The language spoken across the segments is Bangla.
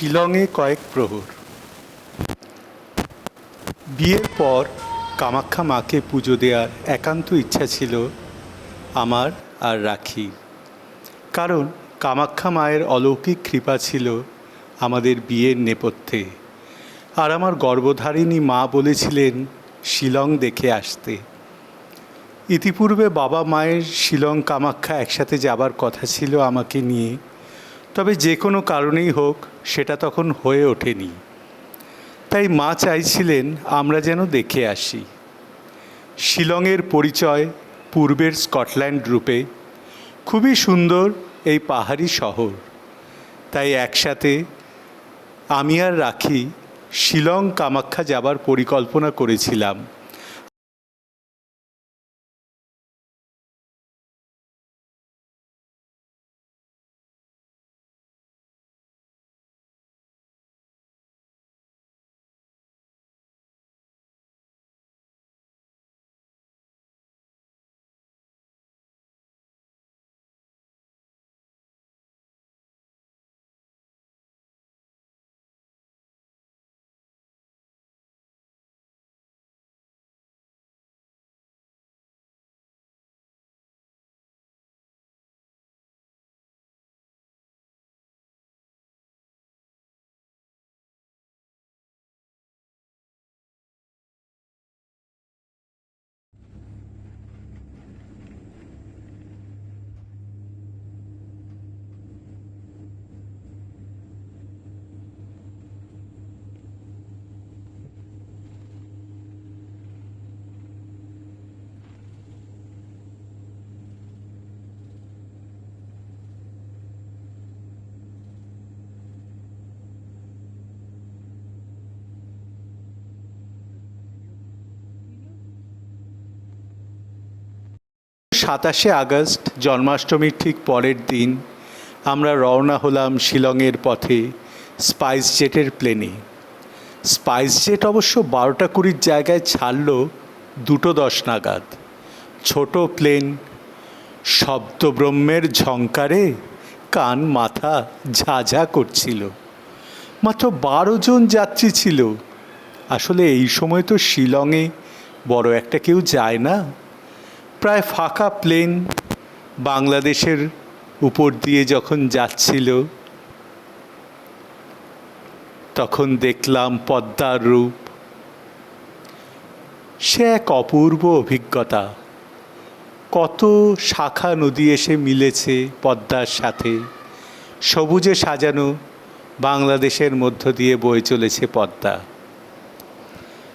শিলংয়ে কয়েক প্রহর। বিয়ের পর কামাখ্যা মাকে পুজো দেওয়ার একান্ত ইচ্ছা ছিল আমার আর রাখি কারণ কামাখ্যা মায়ের অলৌকিক কৃপা ছিল আমাদের বিয়ের নেপথ্যে। আর আমার গর্ভধারিণী মা বলেছিলেন, শিলং দেখে আসতে। ইতিপূর্বে বাবা মায়ের শিলং কামাখ্যা একসাথে যাবার কথা ছিল আমাকে নিয়ে। তবে যে কোনো কারণেই হোক সেটা তখন হয়ে ওঠেনি। তাই মা চাইছিলেন আমরা যেন দেখে আসি। শিলংয়ের পরিচয় পূর্বের স্কটল্যান্ড রূপে খুবই সুন্দর এই পাহাড়ি শহর। তাই একসাথে আমি আর রাখি শিলং কামাখ্যা যাবার পরিকল্পনা করেছিলাম। সাতাশে আগস্ট, জন্মাষ্টমীর ঠিক পরের দিন, আমরা রওনা হলাম শিলংয়ের পথে স্পাইস জেটের প্লেনে। স্পাইস জেট অবশ্য বারোটা কুড়ির জায়গায় ছাড়ল দুটো দশ নাগাদ। ছোট প্লেন, শব্দব্রহ্মের ঝংকারে কান মাথা ঝা ঝা করছিল। মাত্র বারো জন যাত্রী ছিল। আসলে এই সময় তো শিলংয়ে বড় একটা কেউ যায় না। প্রায় ফাঁকা প্লেন বাংলাদেশের উপর দিয়ে যখন যাচ্ছিল, তখন দেখলাম পদ্মার রূপ। সে এক অপূর্ব অভিজ্ঞতা। কত শাখা নদী এসে মিলেছে পদ্মার সাথে। সবুজে সাজানো বাংলাদেশের মধ্য দিয়ে বয়ে চলেছে পদ্মা।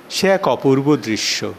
সে এক অপূর্ব দৃশ্য।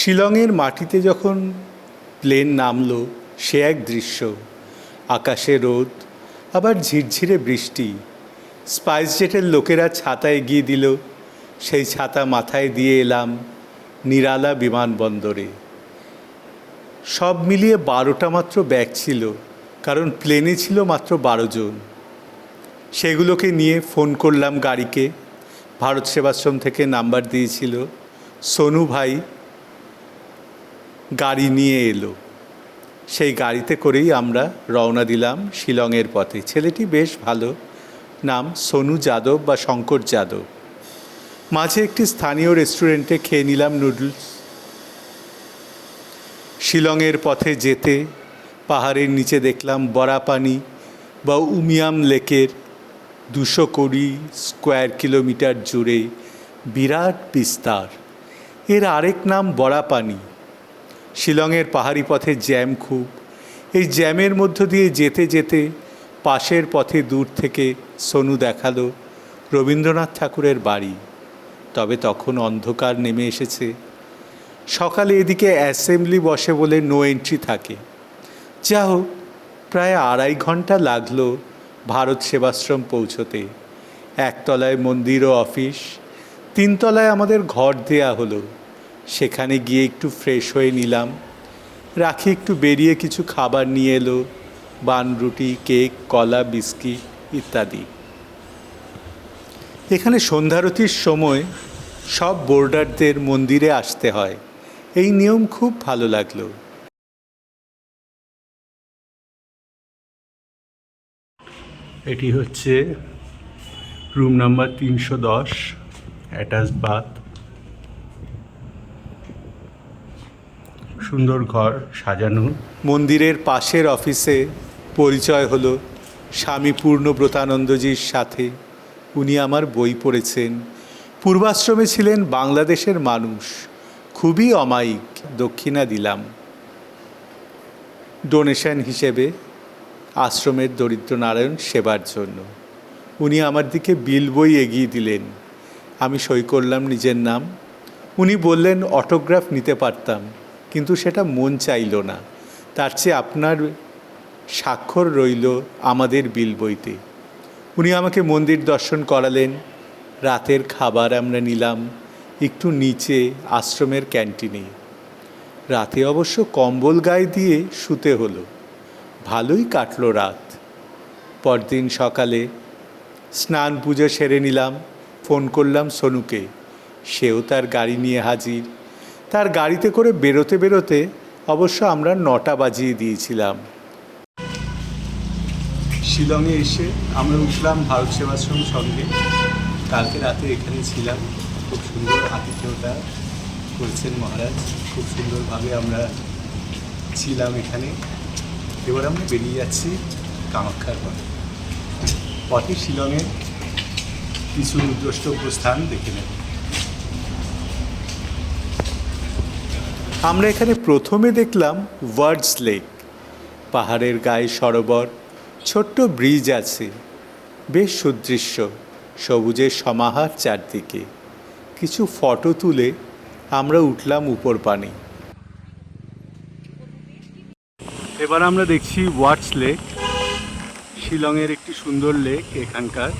শিলংয়ের মাটিতে যখন প্লেন নামলো, সে এক দৃশ্য। আকাশে রোদ, আবার ঝিরঝিরে বৃষ্টি। স্পাইস জেটের লোকেরা ছাতা এগিয়ে দিল। সেই ছাতা মাথায় দিয়ে এলাম নিরালা বিমানবন্দরে। সব মিলিয়ে বারোটা মাত্র ব্যাগ ছিল, কারণ প্লেনে ছিল মাত্র বারো জন। সেগুলোকে নিয়ে ফোন করলাম গাড়িকে। ভারত সেবাশ্রম থেকে নাম্বার দিয়েছিল। সোনু ভাই গাড়ি নিয়ে এলো। সেই গাড়িতে করেই আমরা রওনা দিলাম শিলংয়ের পথে। ছেলেটি বেশ ভালো। নাম সোনু যাদব বা শঙ্কর যাদব। মাঝে একটি স্থানীয় রেস্টুরেন্টে খেয়ে নিলাম নুডলস। শিলংয়ের পথে যেতে পাহাড়ের নিচে দেখলাম বরাপানি বা উমিয়াম লেকের দুশো কুড়ি স্কোয়ার কিলোমিটার জুড়ে বিরাট বিস্তার। এর আরেক নাম বরাপানি শিলংয়ের পাহাড়ি পথে জ্যাম খুব। এই জ্যামের মধ্য দিয়ে যেতে যেতে পাশের পথে দূর থেকে সোনু দেখাল রবীন্দ্রনাথ ঠাকুরের বাড়ি। তবে তখন অন্ধকার নেমে এসেছে। সকালে এদিকে অ্যাসেম্বলি বসে বলে নো এন্ট্রি থাকে। যা হোক, প্রায় আড়াই ঘণ্টা লাগল ভারত সেবাশ্রম পৌঁছতে। একতলায় মন্দির ও অফিস, তিনতলায় আমাদের ঘর দেয়া হলো। সেখানে গিয়ে একটু ফ্রেশ হয়ে নিলাম। রাখি একটু বেরিয়ে কিছু খাবার নিয়ে এলো, বান রুটি, কেক, কলা, বিস্কিট ইত্যাদি। এখানে সন্ধ্যারতির সময় সব বোর্ডারদের মন্দিরে আসতে হয়। এই নিয়ম খুব ভালো লাগল। এটি হচ্ছে রুম নাম্বার তিনশো দশ অ্যাটাচ বাথ সুন্দর ঘর সাজানো। মন্দিরের পাশের অফিসে পরিচয় হলো স্বামী পূর্ণব্রতানন্দজির সাথে। উনি আমার বই পড়েছেন। পূর্বাশ্রমে ছিলেন বাংলাদেশের মানুষ। খুবই অমায়িক, দক্ষিণা দিলাম। ডোনেশন হিসেবে আশ্রমের দরিদ্র নারায়ণ সেবার জন্য। উনি আমার দিকে বিল বই এগিয়ে দিলেন। আমি সই করলাম নিজের নাম। উনি বললেন, অটোগ্রাফ নিতে পারতাম। কিন্তু সেটা মন চাইল না। তার চেয়ে আপনার স্বাক্ষর রইল আমাদের বিল বইতে। উনি আমাকে মন্দির দর্শন করালেন, রাতের খাবার আমরা নিলাম, একটু নিচে আশ্রমের ক্যান্টিনে। রাতে অবশ্য কম্বল গায়ে দিয়ে শুতে হলো। ভালোই কাটল রাত। পরদিন সকালে স্নান পুজো সেরে নিলাম, ফোন করলাম সোনুকে। সেও তার গাড়ি নিয়ে হাজির। তার গাড়িতে করে বেরোতে বেরোতে অবশ্য আমরা নটা বাজিয়ে দিয়েছিলাম। শিলংয়ে এসে আমরা উঠলাম ভারত সেবাশ্রম সঙ্গে। কালকে রাতে এখানে ছিলাম। খুব সুন্দর আতিথ্যতা করেছেন মহারাজ। খুব সুন্দরভাবে আমরা ছিলাম এখানে। এবার আমরা বেরিয়ে যাচ্ছি কামাখ্যার পথে। পথে শিলংয়ের কিছু দ্রষ্টব্য স্থান দেখে নেব। আমরা এখানে প্রথমে দেখলাম ওয়ার্ডস লেক। পাহাড়ের গায়ে সরোবর, ছোট্ট ব্রিজ আছে। বেশ সুদৃশ্য, সবুজের সমাহার চারদিকে। কিছু ফটো তুলে আমরা উঠলাম উপর পানে। এবার আমরা দেখছি ওয়াটস লেক, শিলংয়ের একটি সুন্দর লেক এখানকার।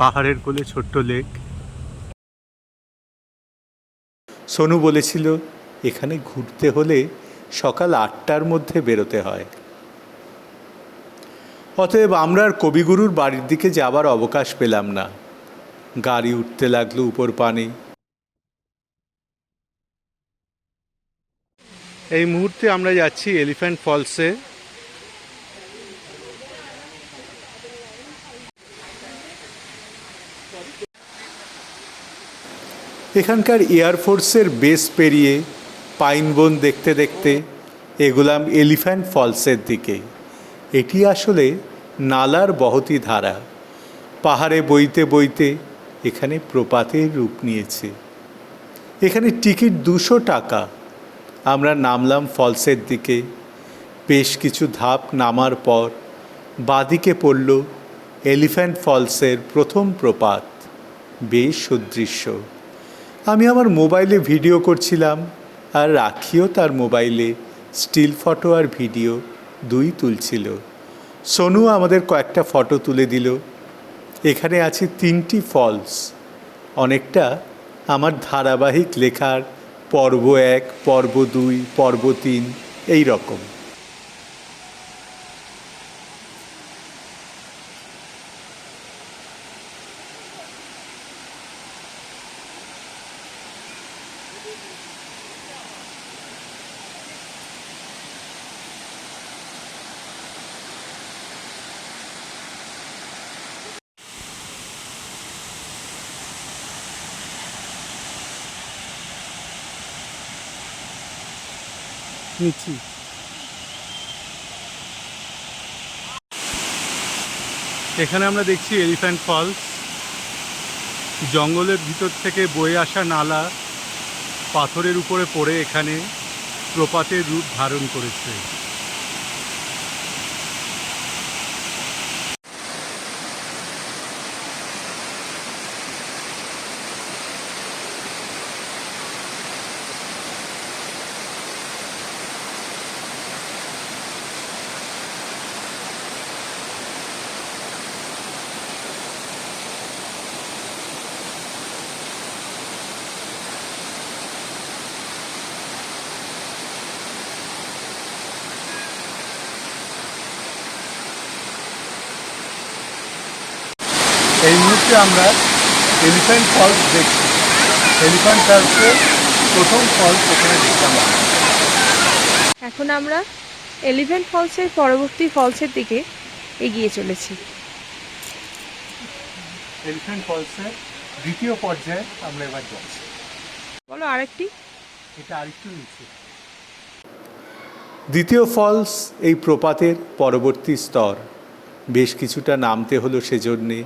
পাহাড়ের কোলে ছোট্ট লেক। সোনু বলেছিল, এখানে ঘুরতে হলে সকাল আটটার মধ্যে বেরোতে হয়। অতএব আমরা আর কবিগুরুর বাড়ির দিকে যাবার অবকাশ পেলাম না। গাড়ি উঠতে লাগল উপর পানে। এই মুহূর্তে আমরা যাচ্ছি এলিফ্যান্ট ফলসে। এখানকার এয়ারফোর্সের বেস পেরিয়ে পাইনবন দেখতে দেখতে এগুলাম এলিফ্যান্ট ফলসের দিকে। এটি আসলে নালার বহতি ধারা। পাহাড়ে বইতে বইতে এখানে প্রপাতের রূপ নিয়েছে। এখানে টিকিট দুশো টাকা। আমরা নামলাম ফলসের দিকে। বেশ কিছু ধাপ নামার পর বাদিকে পড়ল এলিফ্যান্ট ফলসের প্রথম প্রপাত বেশ সুদৃশ্য আমি আমার মোবাইলে ভিডিও করছিলাম আর রাখিও তার মোবাইলে স্টিল ফটো আর ভিডিও দুই তুলছিল। সোনু আমাদের কয়েকটা ফটো তুলে দিল। এখানে আছে তিনটি ফলস। অনেকটা আমার ধারাবাহিক লেখার পর্ব এক, পর্ব দুই, পর্ব তিন, এই রকম। নিচ্ছি। এখানে আমরা দেখছি এলিফ্যান্ট ফলস জঙ্গলের ভিতর থেকে বয়ে আসা নালা পাথরের উপরে পড়ে এখানে প্রপাতের রূপ ধারণ করেছে। মুহূর্তে আমরা এলিফ্যান্ট ফলস দেখছি। এলিফ্যান্ট ফলসের প্রথম ফলস এখানে দেখলাম। আমরা। এখন আমরা এলিভেন্ট ফলসের পরবর্তী ফলসের দিকে এগিয়ে চলেছি। এলিফ্যান্ট ফলসের দ্বিতীয় পর্যায়ে আমরা এবার যাচ্ছি। বলো আরেকটি। এটা আরেকটু নিচে। দ্বিতীয় ফলস এই প্রপাতের পরবর্তী স্তর। বেশ কিছুটা নামতে হলো সেজন্যে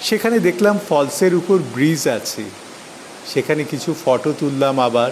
সেখানে দেখলাম ফলসের উপর ব্রিজ আছে। সেখানে কিছু ফটো তুললাম আবার।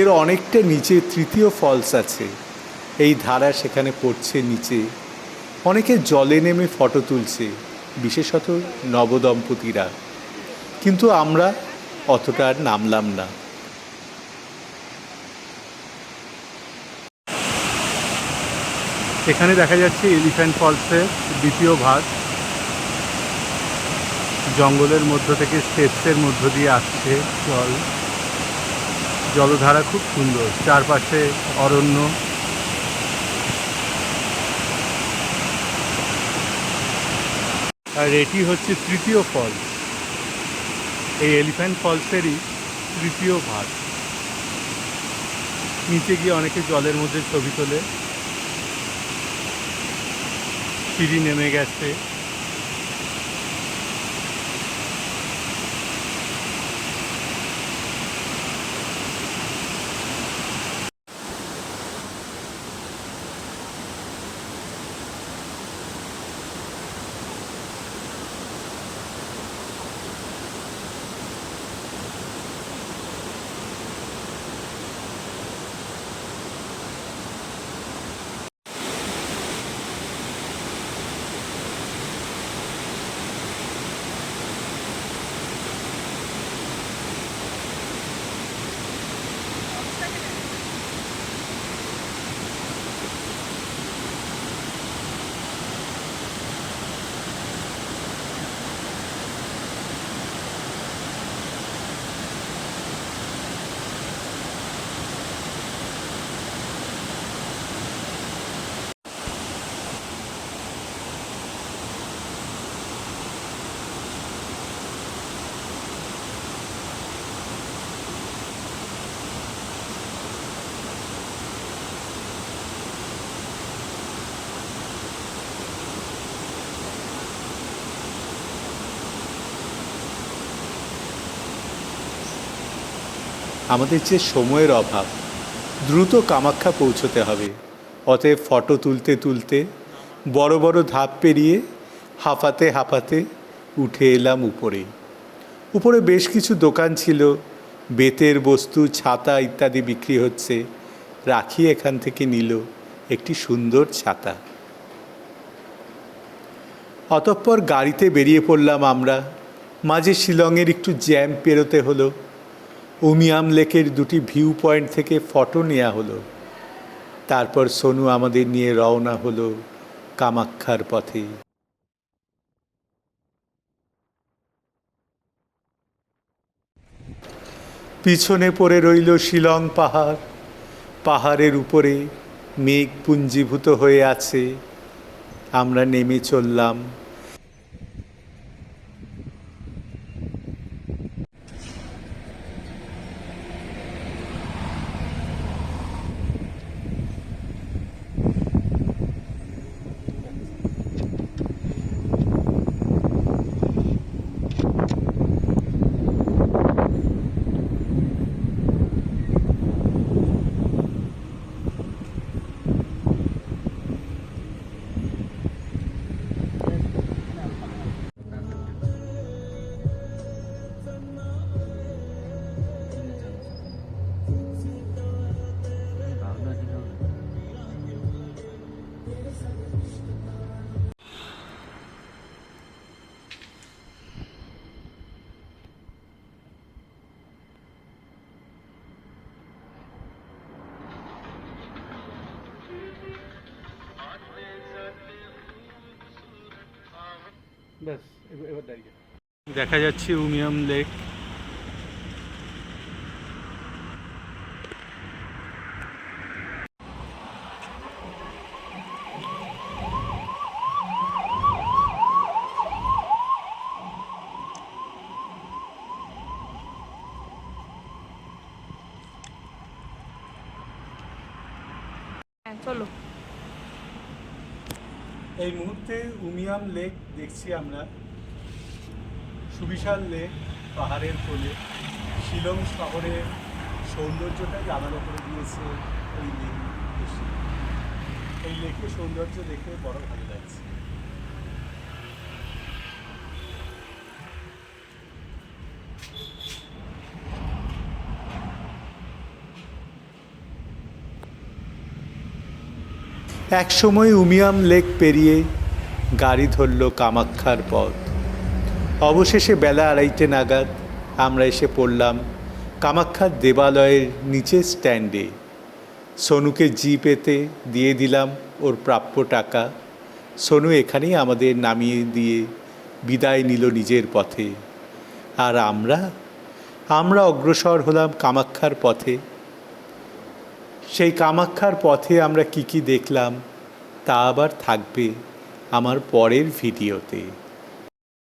এর অনেকটা নিচে তৃতীয় ফলস আছে। এই ধারা সেখানে পড়ছে নিচে। অনেকে জলে নেমে ফটো তুলছে, বিশেষত নবদম্পতিরা। কিন্তু আমরা অতটা আর নামলাম না। এখানে দেখা যাচ্ছে এলিফ্যান্ট ফলসের দ্বিতীয় ভাগ। জঙ্গলের মধ্য থেকে স্টেপসের মধ্য দিয়ে আসছে জল। জলধারা খুব সুন্দর। চারপাশে অরণ্য। আর এটি হচ্ছে তৃতীয় ফল। এই এলিফ্যান্ট ফলসেরই তৃতীয় ভাগ। নিচে গিয়ে অনেকে জলের মধ্যে ছবি তোলে। সিঁড়ি নেমে গেছে। আমাদের যে সময়ের অভাব। দ্রুত কামাখ্যা পৌঁছতে হবে। অতএব ফটো তুলতে তুলতে বড় বড় ধাপ পেরিয়ে হাঁপাতে হাঁপাতে উঠে এলাম উপরে। উপরে বেশ কিছু দোকান ছিল। বেতের বস্তু, ছাতা ইত্যাদি বিক্রি হচ্ছে। রাখি এখান থেকে নিল একটি সুন্দর ছাতা। অতঃপর গাড়িতে বেরিয়ে পড়লাম আমরা। মাঝে শিলংয়ের একটু জ্যাম পেরোতে হলো। উমিয়াম লেকের দুটি ভিউ পয়েন্ট থেকে ফটো নেওয়া হলো। তারপর সোনু আমাদের নিয়ে রওনা হলো কামাক্ষার পথে। পিছনে পড়ে রইল শিলং পাহাড়। পাহাড়ের উপরে মেঘ পুঞ্জীভূত হয়ে আছে। আমরা নেমে চললাম দেখা যাচ্ছে উমিয়াম লেক। হ্যাঁ চলো। এই মুহূর্তে উমিয়াম লেক দেখছি আমরা। সুবিশাল লেক পাহাড়ের কোলে। শিলং শহরের সৌন্দর্যটাই আলাদা করে দিয়েছে এই লেক। এই লেকের সৌন্দর্য দেখে বড় ভালো লাগছে। একসময় উমিয়াম লেক পেরিয়ে গাড়ি ধরল কামাক্ষার পথ। অবশেষে বেলা আড়াইটে নাগাদ আমরা এসে পড়লাম কামাক্ষার দেবালয়ের নিচের স্ট্যান্ডে। সোনুকে জিপেতে দিয়ে দিলাম ওর প্রাপ্য টাকা। সোনু এখানেই আমাদের নামিয়ে দিয়ে বিদায় নিল নিজের পথে। আর আমরা আমরা অগ্রসর হলাম কামাক্ষার পথে। সেই কামাক্ষার পথে আমরা কি কি দেখলাম তা আবার থাকবে। আমার পরের ভিডিওতে।